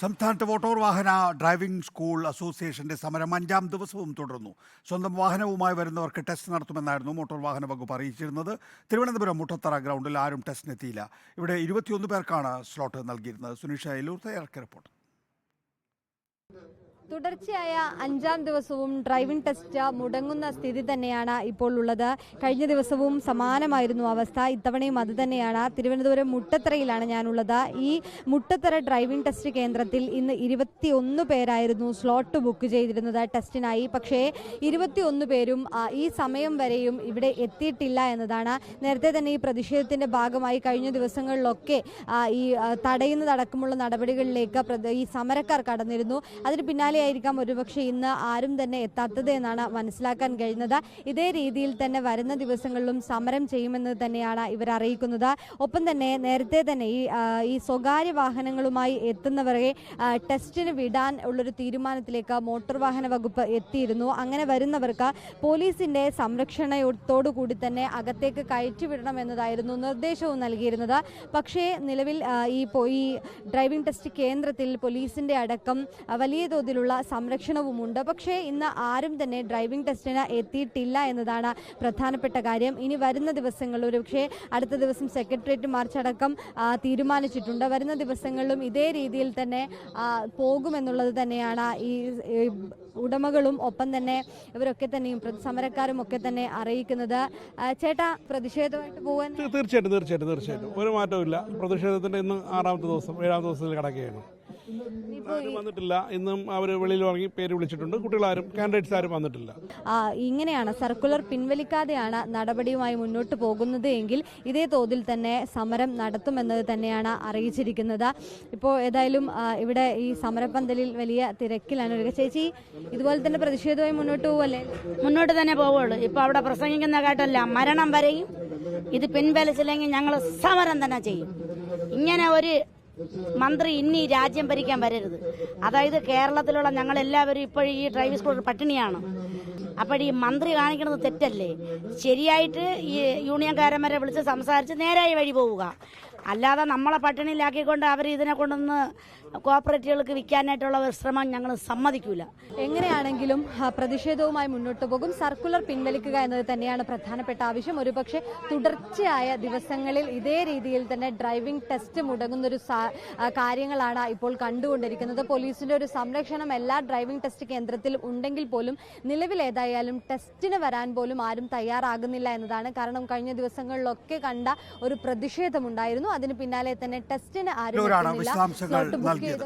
സംസ്ഥാനത്ത് മോട്ടോർ വാഹന driving school അസോസിയേഷന്റെ സമരം അഞ്ചാം ദിവസവും തുടർന്നു. സ്വന്തം വാഹനവുമായി വരുന്നവർക്ക് ടെസ്റ്റ് നടത്തുമെന്നായിരുന്നു മോട്ടോർ വാഹന വകുപ്പ് അറിയിച്ചിരുന്നത്. തിരുവനന്തപുരം മുട്ടത്തറ ഗ്രൗണ്ടിൽ ആരും ടെസ്റ്റിനെത്തിയില്ല ഇവിടെ ഇരുപത്തിയൊന്ന് പേർക്കാണ് സ്ലോട്ട് നൽകിയിരുന്നത്. സുനീഷ അയലൂർ തയ്യാറാക്കിയ റിപ്പോർട്ട് തുടർച്ചയായ അഞ്ചാം ദിവസവും ഡ്രൈവിംഗ് ടെസ്റ്റ് മുടങ്ങുന്ന സ്ഥിതി തന്നെയാണ് ഇപ്പോൾ ഉള്ളത്. കഴിഞ്ഞ ദിവസവും സമാനമായിരുന്നു അവസ്ഥ. ഇത്തവണയും അത് തന്നെയാണ്. തിരുവനന്തപുരം മുട്ടത്തറയിലാണ് ഞാനുള്ളത്. ഈ മുട്ടത്തറ ഡ്രൈവിംഗ് ടെസ്റ്റ് കേന്ദ്രത്തിൽ ഇന്ന് ഇരുപത്തിയൊന്ന് പേരായിരുന്നു സ്ലോട്ട് ബുക്ക് ചെയ്തിരുന്നത് ടെസ്റ്റിനായി പക്ഷേ ഇരുപത്തിയൊന്ന് പേരും ഈ സമയം വരെയും ഇവിടെ എത്തിയിട്ടില്ല എന്നതാണ്. നേരത്തെ തന്നെ ഈ പ്രതിഷേധത്തിന്റെ ഭാഗമായി കഴിഞ്ഞ ദിവസങ്ങളിലൊക്കെ ഈ തടയുന്നതടക്കമുള്ള നടപടികളിലേക്ക് ഈ സമരക്കാർ കടന്നിരുന്നു. അതിന് പിന്നാലെയായിരിക്കാം ഒരുപക്ഷെ ഇന്ന് ആരും തന്നെ എത്താത്തത് എന്നാണ് മനസ്സിലാക്കാൻ കഴിയുന്നത്. ഇതേ രീതിയിൽ തന്നെ വരുന്ന ദിവസങ്ങളിലും സമരം ചെയ്യുമെന്ന് തന്നെയാണ് ഇവർ അറിയിക്കുന്നത്. ഒപ്പം തന്നെ നേരത്തെ തന്നെ ഈ ഈ സ്വകാര്യ വാഹനങ്ങളുമായി എത്തുന്നവരെ ടെസ്റ്റിന് വിടാൻ ഉള്ളൊരു തീരുമാനത്തിലേക്ക് മോട്ടോർ വാഹന വകുപ്പ് എത്തിയിരുന്നു. അങ്ങനെ വരുന്നവർക്ക് പോലീസിന്റെ സംരക്ഷണത്തോടു കൂടി തന്നെ അകത്തേക്ക് കയറ്റിവിടണം എന്നതായിരുന്നു നിർദ്ദേശവും നൽകിയിരുന്നത്. പക്ഷേ നിലവിൽ ഈ ഡ്രൈവിംഗ് ടെസ്റ്റ് കേന്ദ്രത്തിൽ പോലീസിന്റെ അടക്കം വലിയ തോതിലുള്ള സംരക്ഷണവുമുണ്ട്. പക്ഷേ ഇന്ന് ആരും തന്നെ ഡ്രൈവിംഗ് ടെസ്റ്റിന് എത്തിയിട്ടില്ല എന്നതാണ് പ്രധാനപ്പെട്ട കാര്യം. ഇനി വരുന്ന ദിവസങ്ങളിൽ ഒരുപക്ഷെ അടുത്ത ദിവസം സെക്രട്ടേറിയറ്റ് മാർച്ച് അടക്കം തീരുമാനിച്ചിട്ടുണ്ട്. വരുന്ന ദിവസങ്ങളിലും ഇതേ രീതിയിൽ തന്നെ പോകുമെന്നുള്ളത് തന്നെയാണ് ഈ ഉടമകളും ഒപ്പം തന്നെ ഇവരൊക്കെ തന്നെയും സമരക്കാരും ഒക്കെ തന്നെ അറിയിക്കുന്നത്. ചേട്ടാ പ്രതിഷേധമായിട്ട് പോകാൻ തീർച്ചയായിട്ടും തീർച്ചയായിട്ടും തീർച്ചയായിട്ടും. ഒരു മാറ്റവും ഇല്ല പ്രതിഷേധത്തിന്റെ ഇന്ന് ആറാമത്തെ ദിവസം ഏഴാമത്തെ ദിവസത്തിൽ കിടക്കുകയാണ്. ആരും വന്നിട്ടില്ല ഇന്നും അവർ വെളിയിൽ ഇറങ്ങി പേര് വിളിച്ചിട്ടുണ്ട്. കുട്ടികളാരും കാൻഡിഡേറ്റ്സ് ആരും വന്നിട്ടില്ല. ഇങ്ങനെയാണ് സർക്കുലർ പിൻവലിക്കാതെയാണ് നടപടിയുമായി മുന്നോട്ട് പോകുന്നത് എങ്കിൽ ഇതേ തോതിൽ തന്നെ സമരം നടത്തുമെന്നത് തന്നെയാണ് അറിയിച്ചിരിക്കുന്നത്. ഇപ്പോൾ ഏതായാലും ഇവിടെ ഈ സമരപ്പന്തലിൽ വലിയ തിരക്കിലാണ് ഒരു ചേച്ചി ഇതുപോലെ തന്നെ പ്രതിഷേധമായി മുന്നോട്ട് പോവല്ലേ? മുന്നോട്ട് തന്നെ പോവുള്ളൂ. ഇപ്പൊ അവിടെ പ്രസംഗിക്കുന്ന കേട്ടല്ല മരണം വരെയും ഇത് പിൻവലിച്ചില്ലെങ്കിൽ ഞങ്ങൾ സമരം തന്നെ ചെയ്യും. ഇങ്ങനെ ഒരു മന്ത്രി ഇനി രാജ്യം ഭരിക്കാൻ വരരുത്. അതായത് കേരളത്തിലുള്ള ഞങ്ങൾ എല്ലാവരും ഇപ്പോഴും ഈ ഡ്രൈവിംഗ് സ്കൂൾ പട്ടിണിയാണ്. അപ്പോൾ ഈ മന്ത്രി കാണിക്കുന്നത് തെറ്റല്ലേ? ശരിയായിട്ട് ഈ യൂണിയൻകാരന്മാരെ വിളിച്ച് സംസാരിച്ച് നേരായ വഴി പോവുക. അല്ലാതെ നമ്മളെ പട്ടിണിയിലാക്കിക്കൊണ്ട് അവർ ഇതിനെ കൊണ്ടൊന്ന് കോപ്പറേറ്റീവുകൾക്ക് വിൽക്കാനായിട്ടുള്ള ഒരു ശ്രമം ഞങ്ങൾ സമ്മതിക്കൂല. എങ്ങനെയാണെങ്കിലും പ്രതിഷേധവുമായി മുന്നോട്ട് പോകും. സർക്കുലർ പിൻവലിക്കുക എന്നത് തന്നെയാണ് പ്രധാനപ്പെട്ട ആവശ്യം. ഒരുപക്ഷെ തുടർച്ചയായ ദിവസങ്ങളിൽ ഇതേ രീതിയിൽ തന്നെ ഡ്രൈവിംഗ് ടെസ്റ്റ് മുടങ്ങുന്ന ഒരു കാര്യങ്ങളാണ് ഇപ്പോൾ കണ്ടുകൊണ്ടിരിക്കുന്നത്. പോലീസിന്റെ ഒരു സംരക്ഷണം എല്ലാ ഡ്രൈവിംഗ് ടെസ്റ്റ് കേന്ദ്രത്തിലും ഉണ്ടെങ്കിൽ പോലും നിലവിൽ ഏതായാലും ടെസ്റ്റിന് വരാൻ പോലും ആരും തയ്യാറാകുന്നില്ല എന്നതാണ്. കാരണം കഴിഞ്ഞ ദിവസങ്ങളിലൊക്കെ കണ്ട ഒരു പ്രതിഷേധമുണ്ടായിരുന്നു. അതിന് പിന്നാലെ തന്നെ ടെസ്റ്റിന് ആരും. വിശദാംശങ്ങൾ നൽകിയത്.